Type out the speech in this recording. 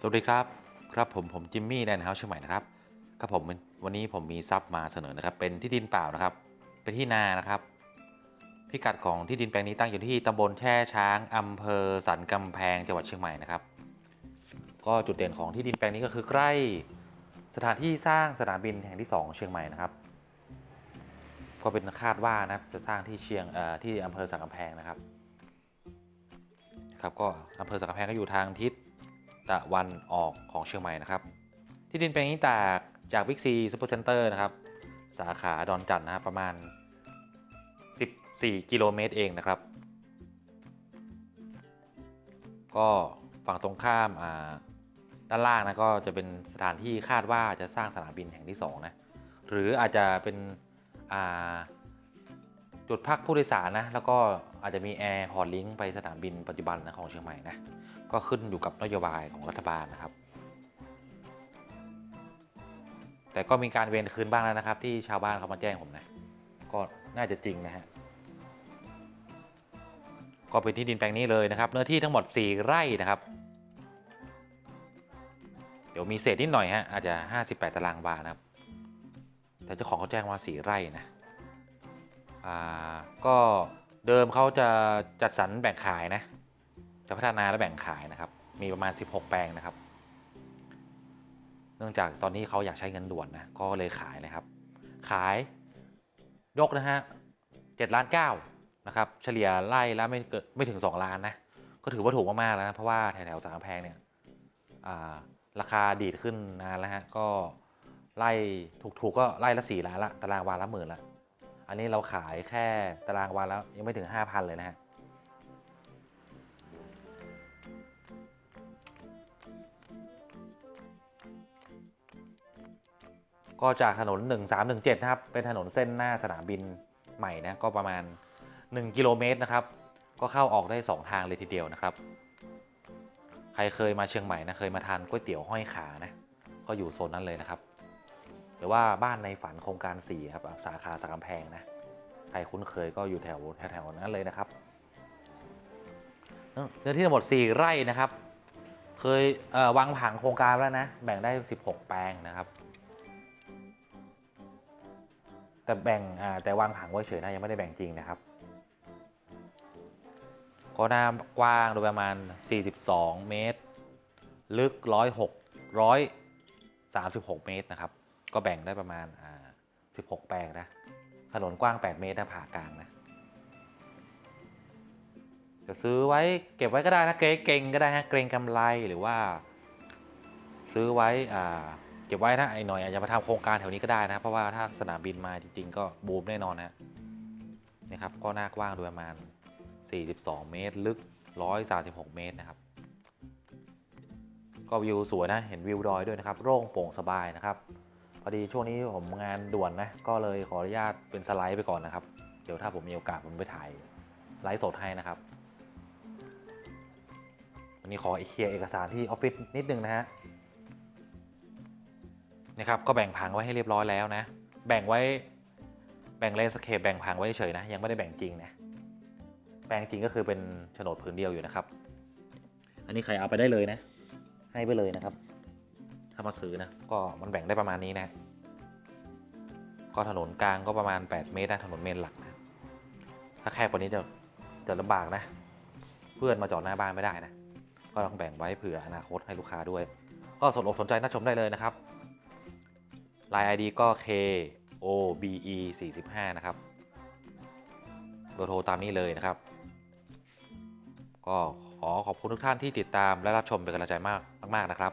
สวัสดีครับ ครับผมผมจิมมี่แดนเฮาส์เชียงใหม่นะครับครับผมวันนี้ผมมีซับมาเสนอนะครับ เป็นที่ดินเปล่านะครับ เป็นที่นานะครับ พิกัดของที่ดินแปลงนี้ตั้งอยู่ที่ตำบลแช่ช้างอำเภอสันกำแพงจังหวัดเชียงใหม่นะครับ ก็จุดเด่นของที่ดินแปลงนี้ก็คือใกล้สถานที่สร้างสนามบินแห่งที่ 2 เชียงใหม่นะครับ ก็เป็นคาดว่านะจะสร้างที่เชียงที่อำเภอสันกำแพงนะครับ ครับก็อำเภอสันกำแพงก็อยู่ทางทิศ ตะวันออกของเชียงใหม่นะครับ ที่ดินแปลงนี้ตากจากบิ๊กซีซูเปอร์เซ็นเตอร์นะครับ สาขาดอนจันนะครับประมาณ 14 กิโลเมตรเองนะครับ ก็ฝั่งตรงข้ามอ่าด้านล่างนะก็จะเป็นสถานที่คาดว่าจะสร้างสนามบินแห่งที่2นะหรืออาจจะเป็นอ่า จุดพักผู้โดยสารนะ แล้วก็อาจจะมีแอร์พอร์ตลิงก์ไปสนามบินปัจจุบันนะของเชียงใหม่นะ ก็ขึ้นอยู่กับนโยบายของรัฐบาลนะครับ แต่ก็มีการเวนคืนบ้างแล้วนะครับ ที่ชาวบ้านเขามาแจ้งผมนะ ก็น่าจะจริงนะฮะ ก็เป็นที่ดินแปลงนี้เลยนะครับ เนื้อที่ทั้งหมด 4 ไร่นะครับ เดี๋ยวมีเศษนิดหน่อยฮะ อาจจะ 58 ตารางวานะครับ แต่เจ้าของเขาแจ้งว่า 4 ไร่นะ ก็เดิมเขาจะจัดสรรแบ่งขายนะ จะพัฒนาและแบ่งขายนะครับ มีประมาณ 16 แปลงนะครับ เนื่องจากตอนนี้เขาอยากใช้เงินด่วนนะ ก็เลยขายนะครับ ขายยกนะฮะ7ล้าน9นะครับ เฉลี่ยไล่แล้วไม่เกินไม่ถึง 2 ล้านนะ ก็ถือว่าถูกมากๆแล้วนะ เพราะว่าแถวๆสามแพงเนี่ยาราคาดีดขึ้นนานแล้วฮะ ก็ไล่ถูกๆก็ไล่ละ4ล้านละ ตารางวาละหมื่นละ อันนี้เราขายแค่ตารางวาแล้วยังไม่ถึง 5,000 เลยนะฮะก็จากถนน 1317 นะครับ เป็นถนนเส้นหน้าสนามบินใหม่นะ ก็ประมาณ 1 กิโลเมตรนะครับ ก็เข้าออกได้ 2 ทางเลยทีเดียวนะครับ ใครเคยมาเชียงใหม่นะ เคยมาทานก๋วยเตี๋ยวห้อยขานะ ก็อยู่โซนนั้นเลยนะครับ หรือว่าบ้านในฝันโครงการ4ครับสาขาสักกำแพงนะใครคุ้นเคยก็อยู่แถวแถวๆนั้นเลยนะครับเนื้อที่ทั้งหมด 4 ไร่นะครับ เคยเวางผังโครงการแล้วนะ แบ่งได้ 16 แปลงนะครับ แต่แบ่งแต่วางผังไว้เฉยนะยังไม่ได้แบ่งจริงนะครับก็หน้ากว้างโดยประมาณ 42 เมตร ลึก 106 136 เมตรนะครับ ก็แบ่งได้ประมาณ 16 แปลงนะ ถนนกว้าง 8 เมตรนะผ่ากลางนะจะซื้อไว้เก็บไว้ก็ได้นะ เกรงเกรงก็ได้ฮะ เกรงกำไรหรือว่า ซื้อไว้เก็บไว้นะไอ้หน่อยอาจจะมาทำโครงการแถวนี้ก็ได้นะ เพราะว่าถ้าสนามบินมาจริงๆ ก็บูมแน่นอนนะนี่ครับก็หน้ากว้างโดยประมาณ 42 เมตร ลึก 136 เมตรนะครับ ก็วิวสวยนะ เห็นวิวดอยด้วยนะครับ โล่งโปร่งสบายนะครับ พอดีช่วงนี้ผมงานด่วนนะ ก็เลยขออนุญาตเป็นสไลด์ไปก่อนนะครับ เดี๋ยวถ้าผมมีโอกาสผมไปถ่ายไลฟ์สดให้นะครับวันนี้ขอเคลียร์เอกสารที่ออฟฟิศนิดนึงนะฮะนะครับก็แบ่งผังไว้ให้เรียบร้อยแล้วนะ แบ่งไว้แบ่งเลนสเคปแบ่งผังไว้เฉยนะ ยังไม่ได้แบ่งจริงนะแบ่งจริงก็คือเป็นโฉนดผืนเดียวอยู่นะครับ อันนี้ใครเอาไปได้เลยนะ ให้ไปเลยนะครับ ถ้ามาซื้อนะก็มันแบ่งได้ประมาณนี้นะ ก็ถนนกลางก็ประมาณ 8 เมตรนะถนนเมนหลักนะถ้าแคบกว่านี้จะจะลำบากนะ เพื่อนมาจอดหน้าบ้านไม่ได้นะ ก็ต้องแบ่งไว้เผื่ออนาคตให้ลูกค้าด้วย ก็สนอกสนใจน่าชมได้เลยนะครับ Line ID ก็ K O B E 45นะครับเบอร์โทรตามนี้เลยนะครับ ก็ขอขอบคุณทุกท่านที่ติดตามและรับชมเป็นกำลังใจมากมากนะครับ